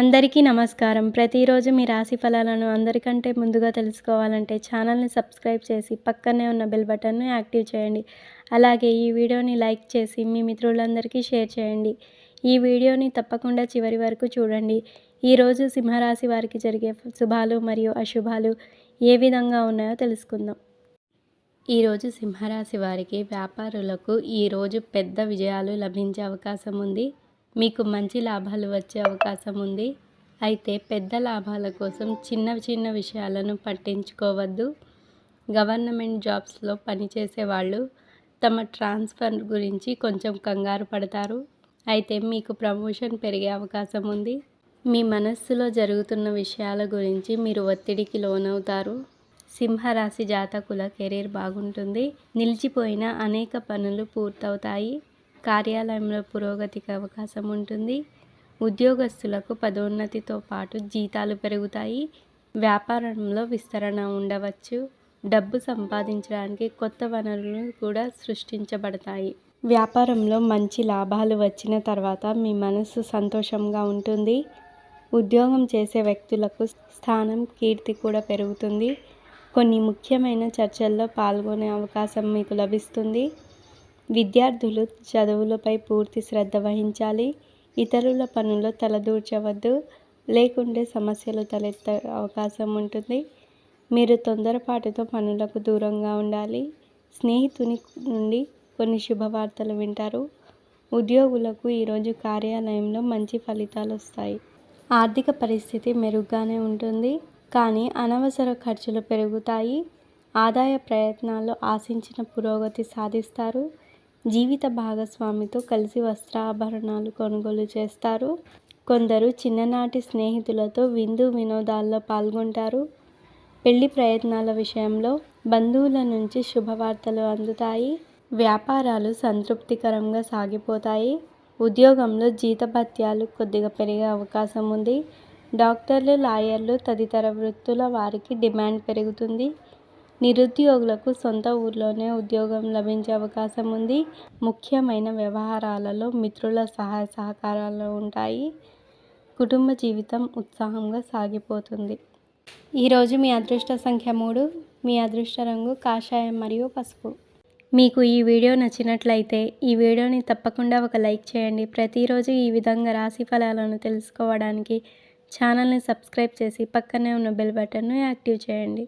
అందరికీ నమస్కారం. ప్రతిరోజు మీ రాశి ఫలాలను అందరికంటే ముందుగా తెలుసుకోవాలంటే ఛానల్ని సబ్స్క్రైబ్ చేసి పక్కనే ఉన్న బెల్ బటన్ను యాక్టివ్ చేయండి. అలాగే ఈ వీడియోని లైక్ చేసి మీ మిత్రులందరికీ షేర్ చేయండి. ఈ వీడియోని తప్పకుండా చివరి వరకు చూడండి. ఈరోజు సింహరాశి వారికి జరిగే శుభాలు మరియు అశుభాలు ఏ విధంగా ఉన్నాయో తెలుసుకుందాం. ఈరోజు సింహరాశి వారికి వ్యాపారులకు ఈరోజు పెద్ద విజయాలు లభించే అవకాశం ఉంది. మీకు మంచి లాభాలు వచ్చే అవకాశం ఉంది. అయితే పెద్ద లాభాల కోసం చిన్న చిన్న విషయాలను పట్టించుకోవద్దు. గవర్నమెంట్ జాబ్స్లో పనిచేసే వాళ్ళు తమ ట్రాన్స్ఫర్ గురించి కొంచెం కంగారు పడతారు. అయితే మీకు ప్రమోషన్ పెరిగే అవకాశం ఉంది. మీ మనస్సులో జరుగుతున్న విషయాల గురించి మీరు ఒత్తిడికి లోనవుతారు. సింహరాశి జాతకుల కెరీర్ బాగుంటుంది. నిలిచిపోయిన అనేక పనులు పూర్తవుతాయి. కార్యాలయంలో పురోగతికి అవకాశం ఉంటుంది. ఉద్యోగస్తులకు పదోన్నతితో పాటు జీతాలు పెరుగుతాయి. వ్యాపారంలో విస్తరణ ఉండవచ్చు. డబ్బు సంపాదించడానికి కొత్త వనరులు కూడా సృష్టించబడతాయి. వ్యాపారంలో మంచి లాభాలు వచ్చిన తర్వాత మీ మనసు సంతోషంగా ఉంటుంది. ఉద్యోగం చేసే వ్యక్తులకు స్థానం కీర్తి కూడా పెరుగుతుంది. కొన్ని ముఖ్యమైన చర్చల్లో పాల్గొనే అవకాశం మీకు లభిస్తుంది. విద్యార్థులు చదువులపై పూర్తి శ్రద్ధ వహించాలి. ఇతరుల పనుల్లో తలదూర్చవద్దు. లేకుంటే సమస్యలు తలెత్తే అవకాశం ఉంటుంది. మీరు తొందరపాటుతో పనులకు దూరంగా ఉండాలి. స్నేహితుని నుండి కొన్ని శుభవార్తలు వింటారు. ఉద్యోగులకు ఈరోజు కార్యాలయంలో మంచి ఫలితాలు వస్తాయి. ఆర్థిక పరిస్థితి మెరుగ్గానే ఉంటుంది. కానీ అనవసర ఖర్చులు పెరుగుతాయి. ఆదాయ ప్రయత్నాల్లో ఆశించిన పురోగతి సాధిస్తారు. జీవిత భాగస్వామితో కలిసి వస్త్రాభరణాలు కొనుగోలు చేస్తారు. కొందరు చిన్ననాటి స్నేహితులతో విందు వినోదాల్లో పాల్గొంటారు. పెళ్ళి ప్రయత్నాల విషయంలో బంధువుల నుంచి శుభవార్తలు అందుతాయి. వ్యాపారాలు సంతృప్తికరంగా సాగిపోతాయి. ఉద్యోగంలో జీతభత్యాలు కొద్దిగా పెరిగే అవకాశం ఉంది. డాక్టర్లు లాయర్లు తదితర వృత్తుల వారికి డిమాండ్ పెరుగుతుంది. నిరుద్యోగులకు సొంత ఊర్లోనే ఉద్యోగం లభించే అవకాశం ఉంది. ముఖ్యమైన వ్యవహారాలలో మిత్రుల సహాయ సహకారాలు ఉంటాయి. కుటుంబ జీవితం ఉత్సాహంగా సాగిపోతుంది. ఈరోజు మీ అదృష్ట సంఖ్య మూడు. మీ అదృష్ట రంగు కాషాయం మరియు పసుపు. మీకు ఈ వీడియో నచ్చినట్లయితే ఈ వీడియోని తప్పకుండా ఒక లైక్ చేయండి. ప్రతిరోజు ఈ విధంగా రాశి ఫలాలను తెలుసుకోవడానికి ఛానల్ని సబ్స్క్రైబ్ చేసి పక్కనే ఉన్న బెల్ బటన్ను యాక్టివ్ చేయండి.